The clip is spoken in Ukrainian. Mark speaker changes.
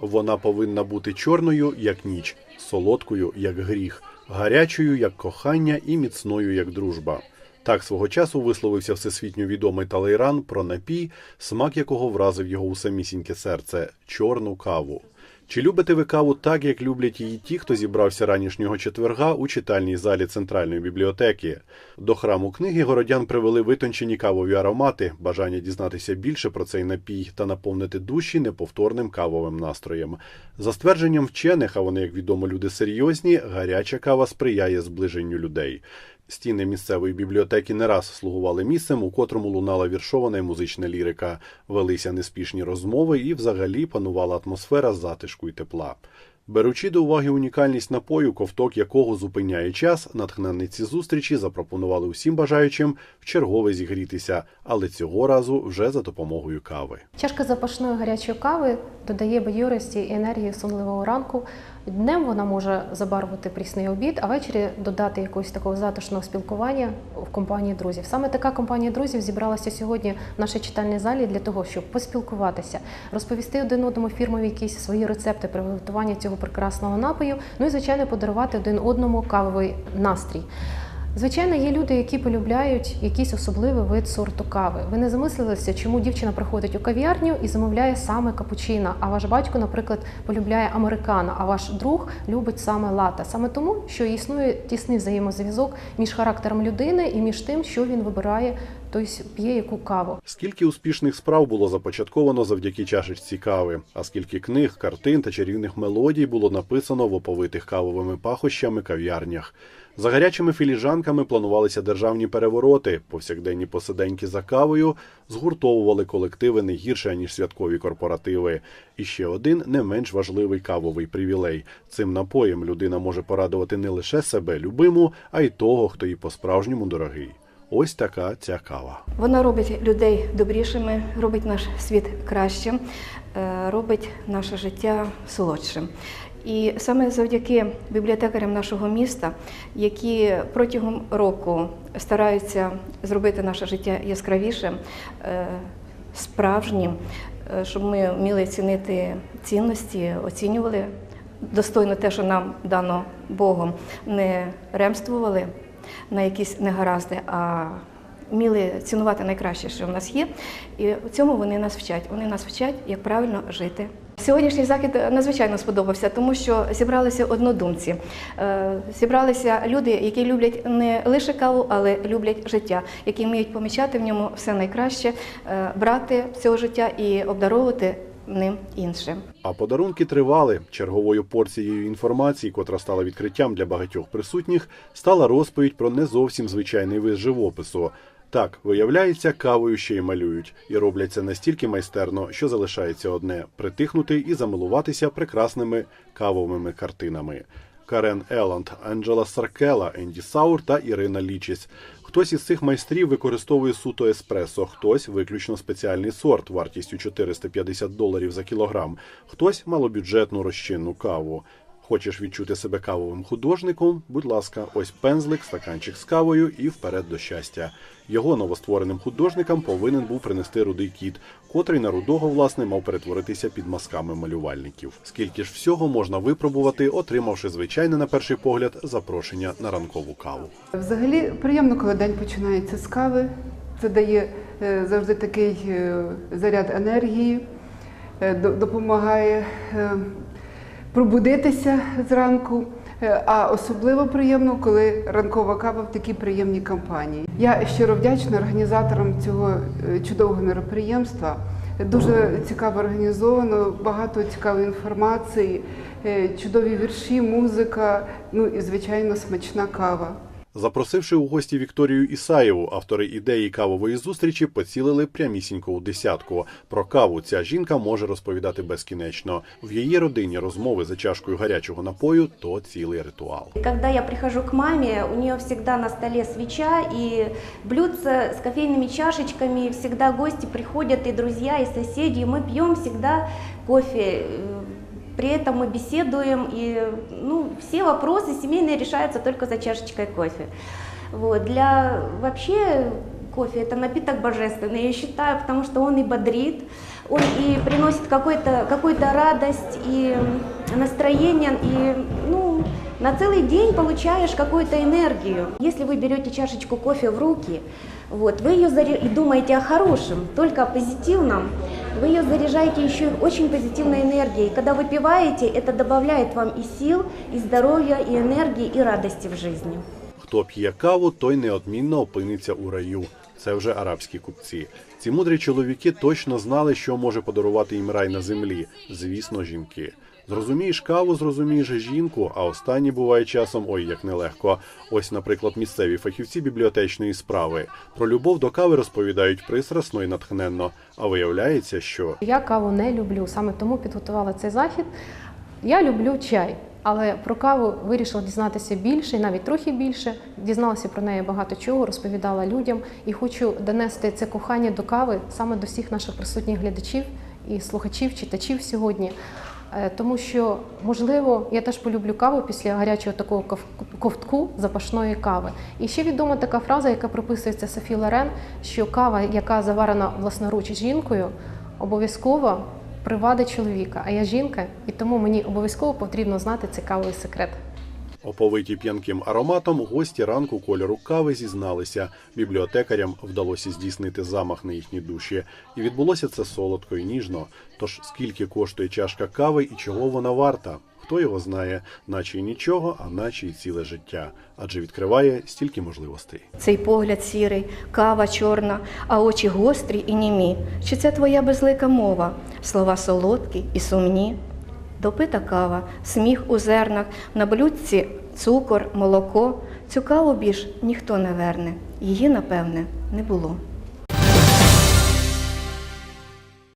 Speaker 1: Вона повинна бути чорною, як ніч, солодкою, як гріх, гарячою, як кохання, і міцною, як дружба. Так свого часу висловився всесвітньо відомий Талейран про напій, смак якого вразив його у самісіньке серце чорну каву. Чи любите ви каву так, як люблять її ті, хто зібрався ранішнього четверга у читальній залі центральної бібліотеки? До храму книги городян привели витончені кавові аромати, бажання дізнатися більше про цей напій та наповнити душі неповторним кавовим настроєм. За ствердженням вчених, а вони, як відомо, люди серйозні, гаряча кава сприяє зближенню людей. Стіни місцевої бібліотеки не раз слугували місцем, у котрому лунала віршована й музична лірика, велися неспішні розмови і взагалі панувала атмосфера затишку й тепла. Беручи до уваги унікальність напою, ковток якого зупиняє час, натхненниці зустрічі запропонували усім бажаючим вчергове зігрітися, але цього разу вже за допомогою кави.
Speaker 2: Чашка запашної гарячої кави додає бадьорості і енергії сонливого ранку. Днем вона може забарвити прісний обід, а ввечері додати якогось такого затишного спілкування в компанії друзів. Саме така компанія друзів зібралася сьогодні в нашій читальній залі для того, щоб поспілкуватися, розповісти один одному фірмові якісь свої рецепти приготування цього прекрасного напою. Ну і звичайно подарувати один одному кавовий настрій. Звичайно, є люди, які полюбляють якийсь особливий вид сорту кави. Ви не замислилися, чому дівчина приходить у кав'ярню і замовляє саме капучино, а ваш батько, наприклад, полюбляє американо, а ваш друг любить саме лата. Саме тому, що існує тісний взаємозв'язок між характером людини і між тим, що він вибирає, тобто п'є яку каву.
Speaker 1: Скільки успішних справ було започатковано завдяки чашечці кави, а скільки книг, картин та чарівних мелодій було написано в оповитих кавовими пахощами кав'ярнях. За гарячими філіжанками планувалися державні перевороти, повсякденні посиденьки за кавою згуртовували колективи не гірше ніж святкові корпоративи. І ще один не менш важливий кавовий привілей. Цим напоєм людина може порадувати не лише себе любиму, а й того, хто їй по-справжньому дорогий. Ось така ця кава.
Speaker 3: Вона робить людей добрішими, робить наш світ кращим, е, робить наше життя солодшим. І саме завдяки бібліотекарям нашого міста, які протягом року стараються зробити наше життя яскравішим, е, справжнім, е, щоб ми вміли цінити цінності, оцінювали достойно те, що нам дано Богом, не ремствували на якісь негаразди, а вміли цінувати найкраще, що в нас є. І в цьому вони нас вчать. Вони нас вчать, як правильно жити. Сьогоднішній захід надзвичайно сподобався, тому що зібралися однодумці. Е, Зібралися люди, які люблять не лише каву, але люблять життя, які вміють помічати в ньому все найкраще, е, брати цього життя і обдаровувати ним іншим.
Speaker 1: А подарунки тривали. Черговою порцією інформації, котра стала відкриттям для багатьох присутніх, стала розповідь про не зовсім звичайний вид живопису. Так, виявляється, кавою ще й малюють, і роблять це настільки майстерно, що залишається одне притихнути і замилуватися прекрасними кавовими картинами. Карен Еланд, Анджела Саркела, Енді Саур та Ірина Лічіс. Хтось із цих майстрів використовує суто еспресо, хтось виключно спеціальний сорт вартістю 450 доларів за кілограм, хтось малобюджетну розчинну каву. Хочеш відчути себе кавовим художником? Будь ласка, ось пензлик, стаканчик з кавою і вперед до щастя. Його новоствореним художникам повинен був принести рудий кіт, котрий на рудого власне мав перетворитися під масками малювальників. Скільки ж всього можна випробувати, отримавши звичайне на перший погляд запрошення на ранкову каву.
Speaker 4: Взагалі приємно, коли день починається з кави. Це дає е, завжди такий е, заряд енергії, е, до- допомагає пробудитися зранку. Е, А особливо приємно, коли ранкова кава в такій приємній компанії. Я щиро вдячна організаторам цього е, чудового мероприємства. Дуже цікаво організовано, багато цікавої інформації, е, чудові вірші, музика, ну і звичайно смачна кава.
Speaker 1: Запросивши у гості Вікторію Ісаєву, автори ідеї кавової зустрічі поцілили прямісінько у десятку. Про каву ця жінка може розповідати безкінечно. В її родині розмови за чашкою гарячого напою то цілий ритуал.
Speaker 5: Когда я прихожу к маме, у нее всегда на столе свеча и блюдце с кофейными чашечками. Всегда гости приходят, и друзья, и соседи. И мы пьем всегда кофе. При этом мы беседуем, и ну, все вопросы семейные решаются только за чашечкой кофе. Вот. Для вообще кофе это напиток божественный, я считаю, потому что он и бодрит, он и приносит какую-то радость и настроение, и ну, на целый день получаешь какую-то энергию. Если вы берете чашечку кофе в руки, вот, вы ее заре- и думаете о хорошем, только о позитивном, вы ее заряжаете еще и очень позитивной энергией. Когда вы пиваете, это добавляет вам и сил, и здоровья, и энергии, и радости в жизни.
Speaker 1: Хто п'є каву, той неодмінно опиниться у раю. Це вже арабські купці. Ці мудрі чоловіки точно знали, що може подарувати їм рай на землі. Звісно, жінки. Зрозумієш каву, зрозумієш жінку, а останні буває часом ой як нелегко. Ось, наприклад, місцеві фахівці бібліотечної справи про любов до кави розповідають пристрасно і натхненно. А виявляється, що
Speaker 2: Я каву не люблю, саме тому підготувала цей захід. Я люблю чай, але про каву вирішила дізнатися більше, і навіть трохи більше. Дізналася про неї багато чого, розповідала людям і хочу донести це кохання до кави саме до всіх наших присутніх глядачів і слухачів, читачів сьогодні. Е, Тому що, можливо, я теж полюблю каву після гарячого такого ковтку запашної кави. І ще відома така фраза, яка прописується Софі Лорен, що кава, яка заварена власноруч жінкою, обов'язково привадить чоловіка. А я жінка, і тому мені обов'язково потрібно знати цікавий секрет.
Speaker 1: Оповиті п'янким ароматом, гості ранку кольору кави зізналися. Бібліотекарям вдалося здійснити замах на їхні душі, і відбулося це солодко і ніжно. Тож скільки коштує чашка кави і чого вона варта? Хто його знає, наче й нічого, а наче й ціле життя, адже відкриває стільки можливостей.
Speaker 3: Цей погляд сірий, кава чорна, а очі гострі і німі. Чи це твоя безлика мова? Слова солодкі і сумні. Допита кава, сміх у зернах, на блюдці цукор, молоко. Цю каву більш ніхто не верне. Її, напевне, не було.